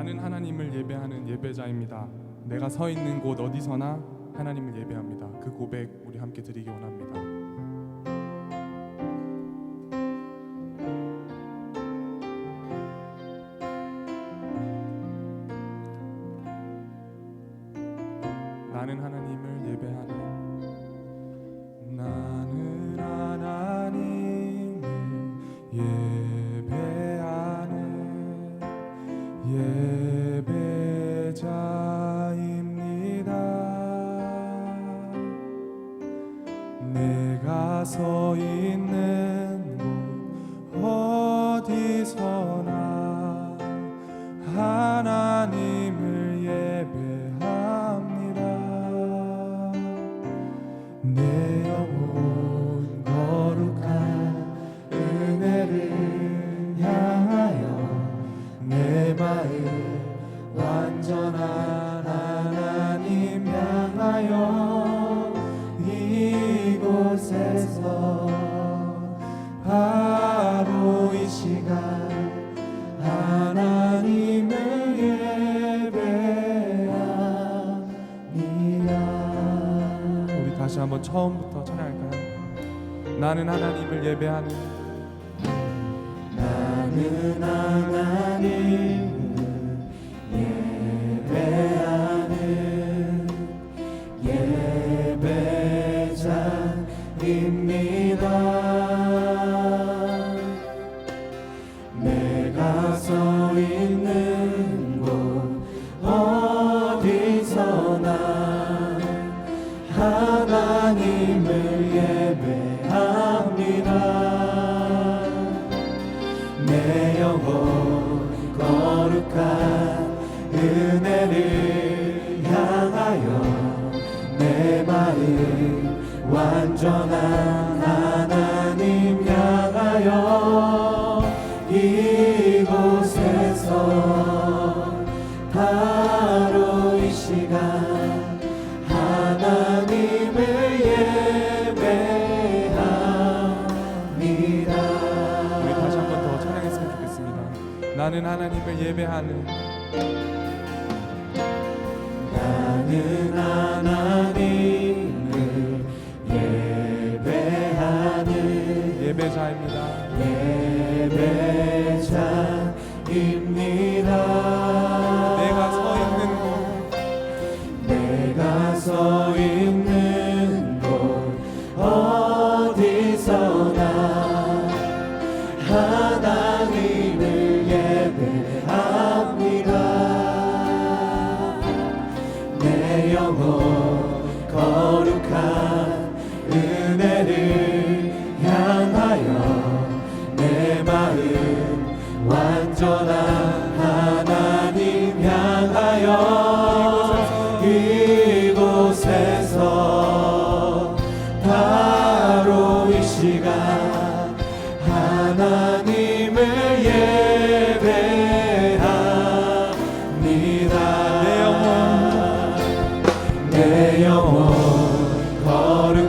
나는 하나님을 예배하는 예배자입니다. 내가 서 있는 곳 어디서나 하나님을 예배합니다. 그 고백 우리 함께 드리기 원합니다. 어디서 나는 하나님을 예배하는 나는 하나님 온전한 하나님 향하여 이곳에서 바로 이 시간 하나님을 예배합니다. 우리 다시 한 번 더 찬양했으면 좋겠습니다. 나는 하나님을 예배하는 나는 하나님 예배자입니다. 예배자.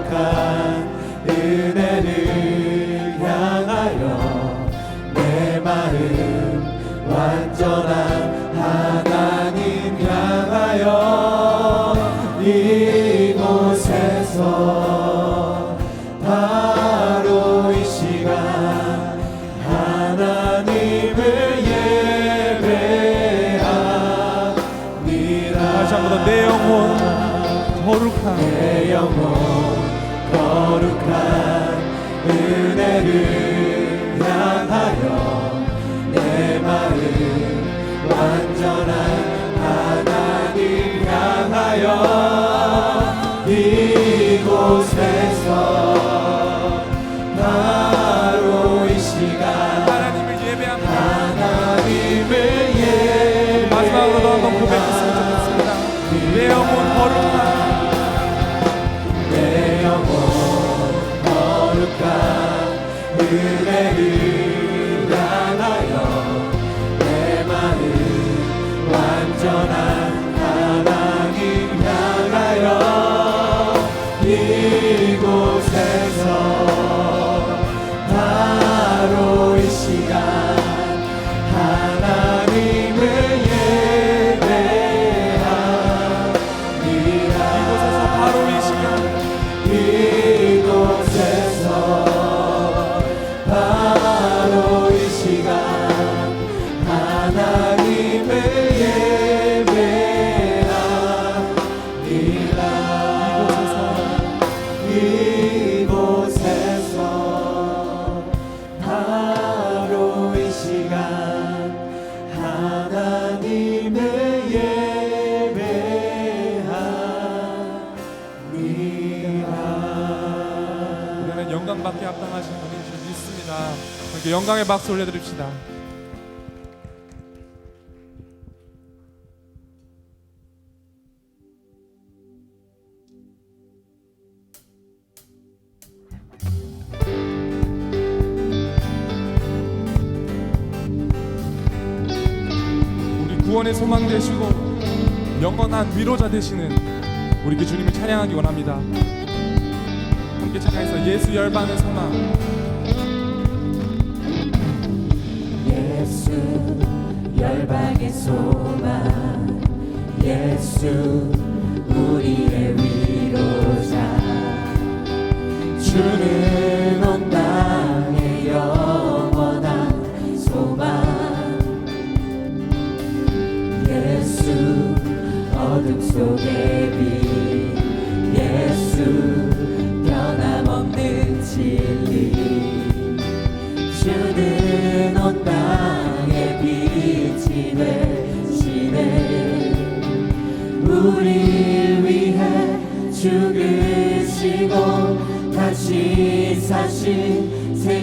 tocar. Deus. 이곳에서 바로 이 시간. 영광의 박수 올려드립시다. 우리 구원의 소망 되시고 영원한 위로자 되시는 우리 그 주님을 찬양하기 원합니다. 함께 찬양해서 예수 열방의 소망. 예수 열방의 소망. 예수 우리의 위로자. 주는 온 땅의 영원한 소망. 예수 어둠 속의 빛. 예수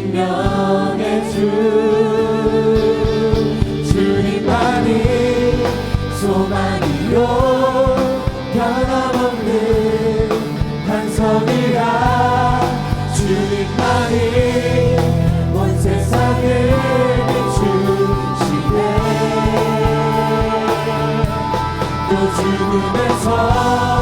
생명의 주 주님만이 소망이요. 변함없는 반석이라 주님만이 온 세상을 비추시네. 또 죽음에서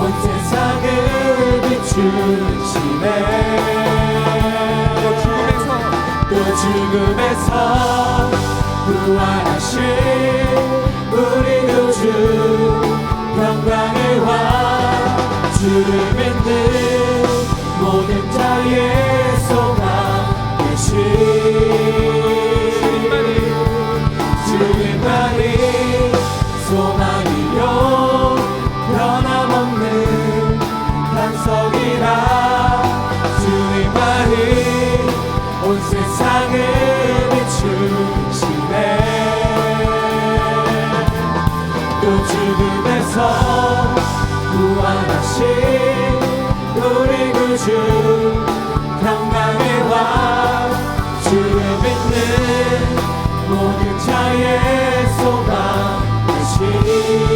온 세상을 비추시네 또 죽음에서. 또 죽음에서 구원하신 우리 구주 평강의 왕 주를 믿는 모든 자의 또 죽음에서 구원하신 우리 구주 평강의 왕 주를 믿는 모든 자의 소망 되신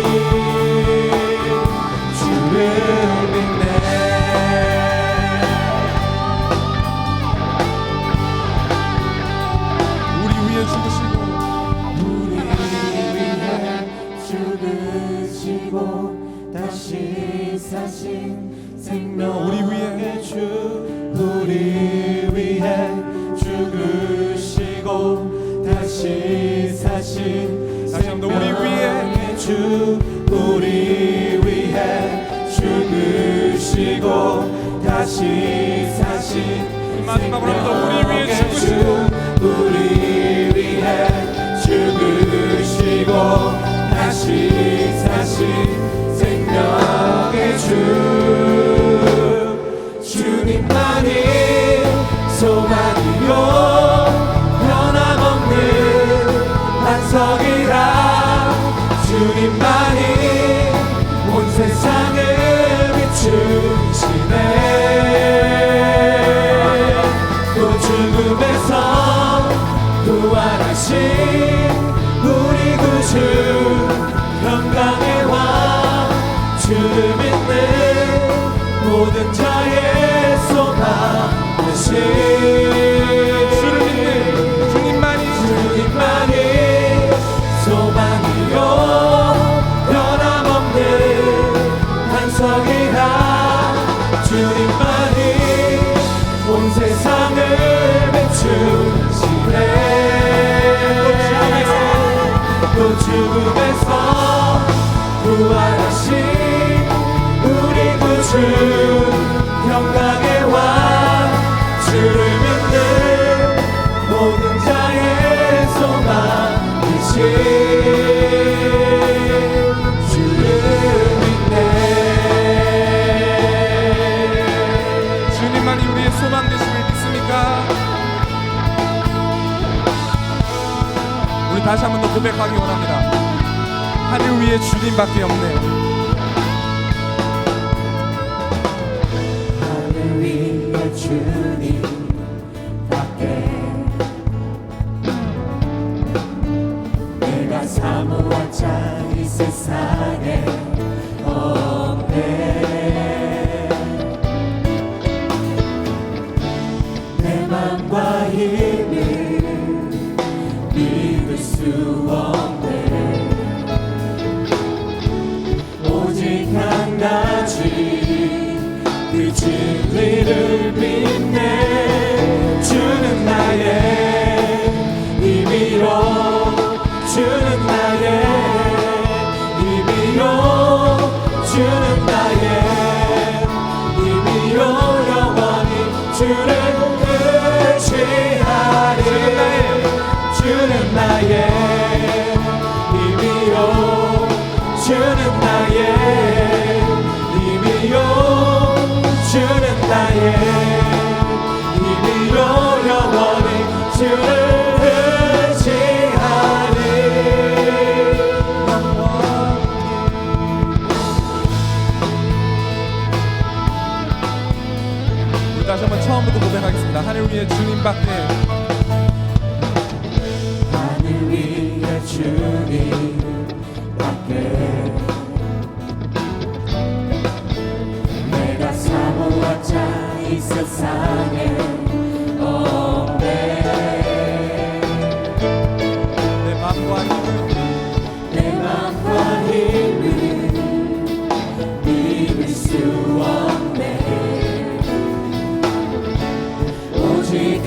주 우리 위해 죽으시고 다시 사신 다시 한번 우리 위해. 생명의 주 우리 위해 죽으시고 다시 사신 마지막으로 한번 우리 위해 생명의 주 죽으시고. 우리 위해 죽으시고 다시 사신 생명의 주 주님만이 소망이요. 변함없는 반석이라 주님만이 온 세상을 비추시네. 또 죽음에서 부활하신 우리 구주 건강해 다시 한번 더 고백하기 원합니다. 하늘 위에 주님밖에 없네. 하늘 위에 주님. 오직 한 가지 그 진리를 믿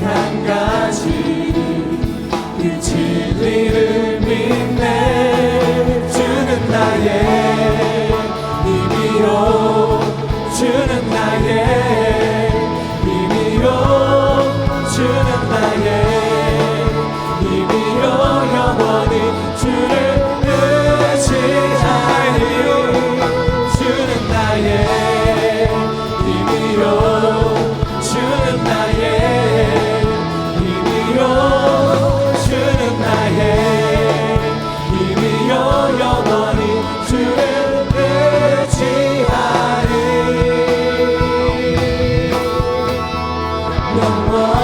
한 가지 이 진리를 oh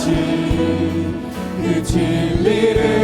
하신 그 네 진리를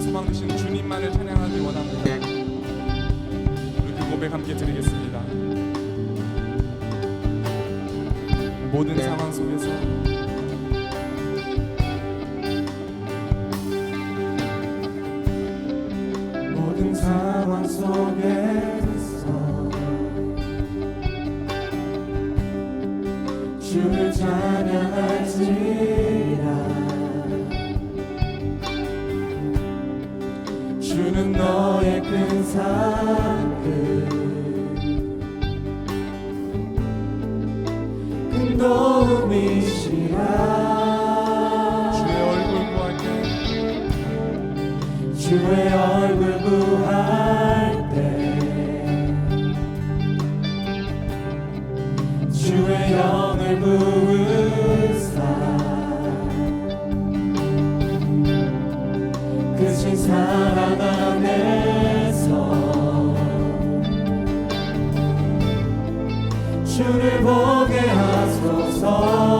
영원한 소망 되신 주님만을 찬양하기 원합니다. 네. 우리 그 고백 함께 드리겠습니다. 모든 네. 상황 속에서 모든 상황 속에서 주를 찬양할지라 주는 너의 큰 사랑 큰 도움이시라 주의 얼굴 구할 때 주의 얼굴 구할 때. 주의 영을 부을 주를 보게 하소서.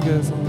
속에서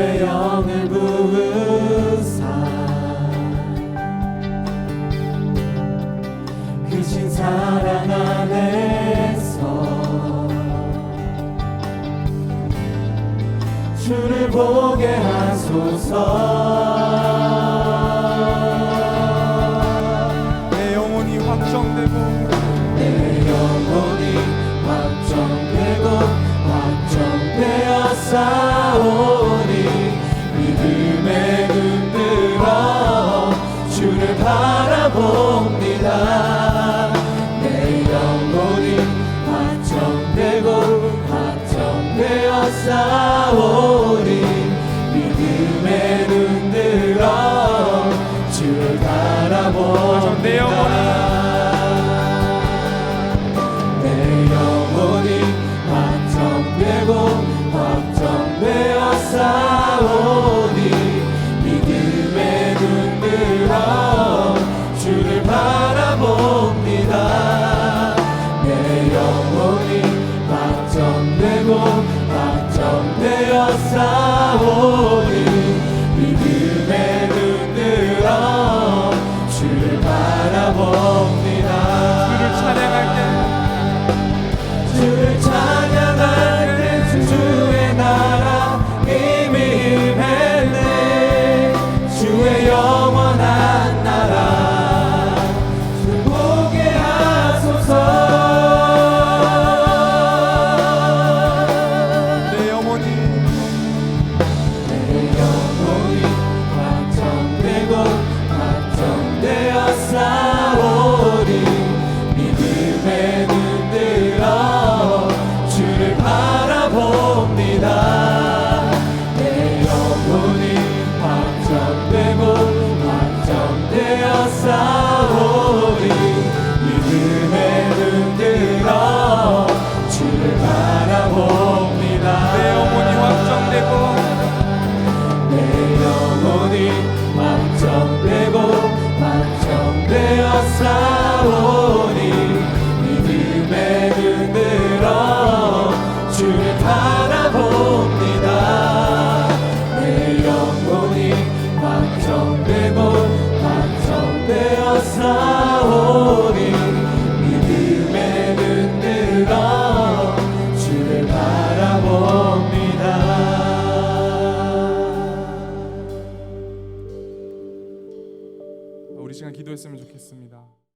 영을 부으사. 그신 사랑 안에서 주를 보게 하소서. saw.